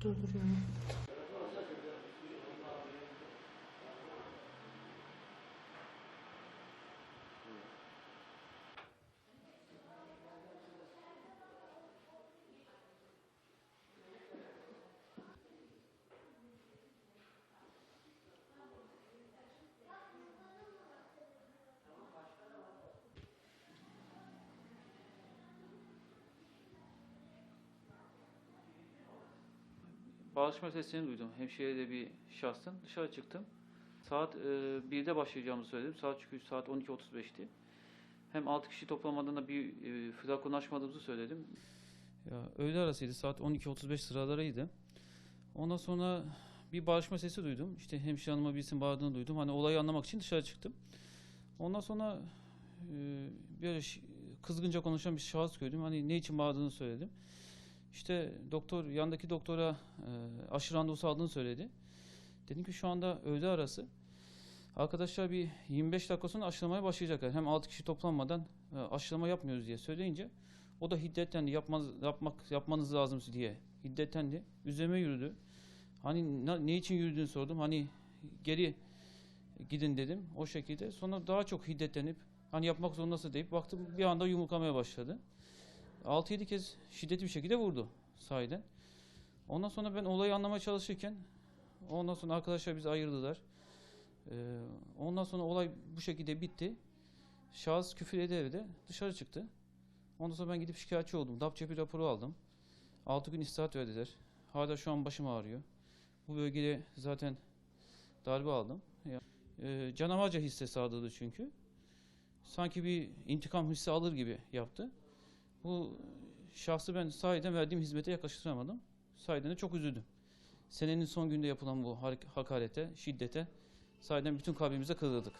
Durduruyorum. Bağışma sesini duydum. Hemşirede bir şahsın. Dışarı çıktım. Saat e, 1'de başlayacağımı söyledim. Saat çünkü saat 12.35'ti. Hem 6 kişi toplamadığında bir e, flakon açmadığımızı söyledim. Ya öğle arasıydı. Saat 12.35 sıralarıydı. Ondan sonra bir bağışma sesi duydum. İşte hemşire hanıma birisinin bağırdığını duydum. Hani olayı anlamak için dışarı çıktım. Ondan sonra e, böyle kızgınca konuşan bir şahıs gördüm. Hani ne için bağırdığını söyledim. İşte doktor yandaki doktora e, aşı randevusu aldığını söyledi. Dedim ki şu anda öğle arası. Arkadaşlar bir 25 dakika sonra aşılamaya başlayacaklar. Hem 6 kişi toplanmadan e, aşılama yapmıyoruz diye söyleyince o da hiddetlendi. Yapmaz, yapmak, yapmanız lazım diye hiddetlendi. Üzerime yürüdü. Hani ne, ne için yürüdüğünü sordum. Hani geri gidin dedim o şekilde. Sonra daha çok hiddetlenip hani yapmak zorundasın deyip baktım bir anda yumruklamaya başladı. 6-7 kez şiddetli bir şekilde vurdu sahiden. Ondan sonra ben olayı anlamaya çalışırken ondan sonra arkadaşlar bizi ayırdılar. Ee, ondan sonra olay bu şekilde bitti. Şahıs küfür ede ede dışarı çıktı. Ondan sonra ben gidip şikayetçi oldum. DAP cepi raporu aldım. 6 gün istirahat verdiler. Hala şu an başım ağrıyor. Bu bölgede zaten darbe aldım. Ya, e, canavarca hisse sağladı çünkü. Sanki bir intikam hissi alır gibi yaptı. Bu şahsı ben sahiden verdiğim hizmete yaklaştıramadım. Sahiden de çok üzüldüm. Senenin son günde yapılan bu hakarete, şiddete sahiden bütün kalbimize kırıldık.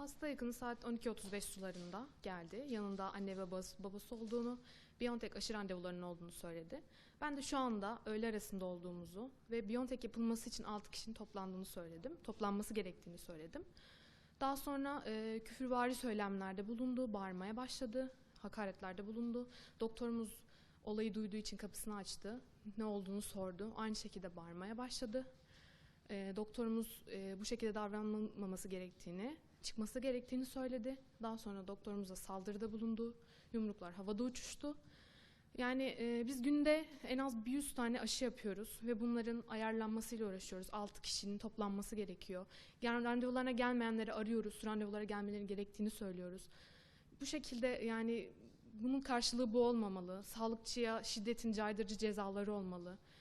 Hasta yakını saat 12.35 sularında geldi. Yanında anne ve babası, babası olduğunu, Biontech aşı randevularının olduğunu söyledi. Ben de şu anda öğle arasında olduğumuzu ve Biontech yapılması için 6 kişinin toplandığını söyledim. Toplanması gerektiğini söyledim. Daha sonra e, küfürvari söylemlerde bulundu, bağırmaya başladı, hakaretlerde bulundu. Doktorumuz olayı duyduğu için kapısını açtı, ne olduğunu sordu. Aynı şekilde bağırmaya başladı. E, doktorumuz e, bu şekilde davranmaması gerektiğini, çıkması gerektiğini söyledi. Daha sonra doktorumuza saldırıda bulundu. Yumruklar havada uçuştu. Yani e, biz günde en az bir 100 tane aşı yapıyoruz ve bunların ayarlanmasıyla uğraşıyoruz. 6 kişinin toplanması gerekiyor. Yani randevularına gelmeyenleri arıyoruz. Randevulara gelmeleri gerektiğini söylüyoruz. Bu şekilde yani bunun karşılığı bu olmamalı. Sağlıkçıya şiddetin caydırıcı cezaları olmalı.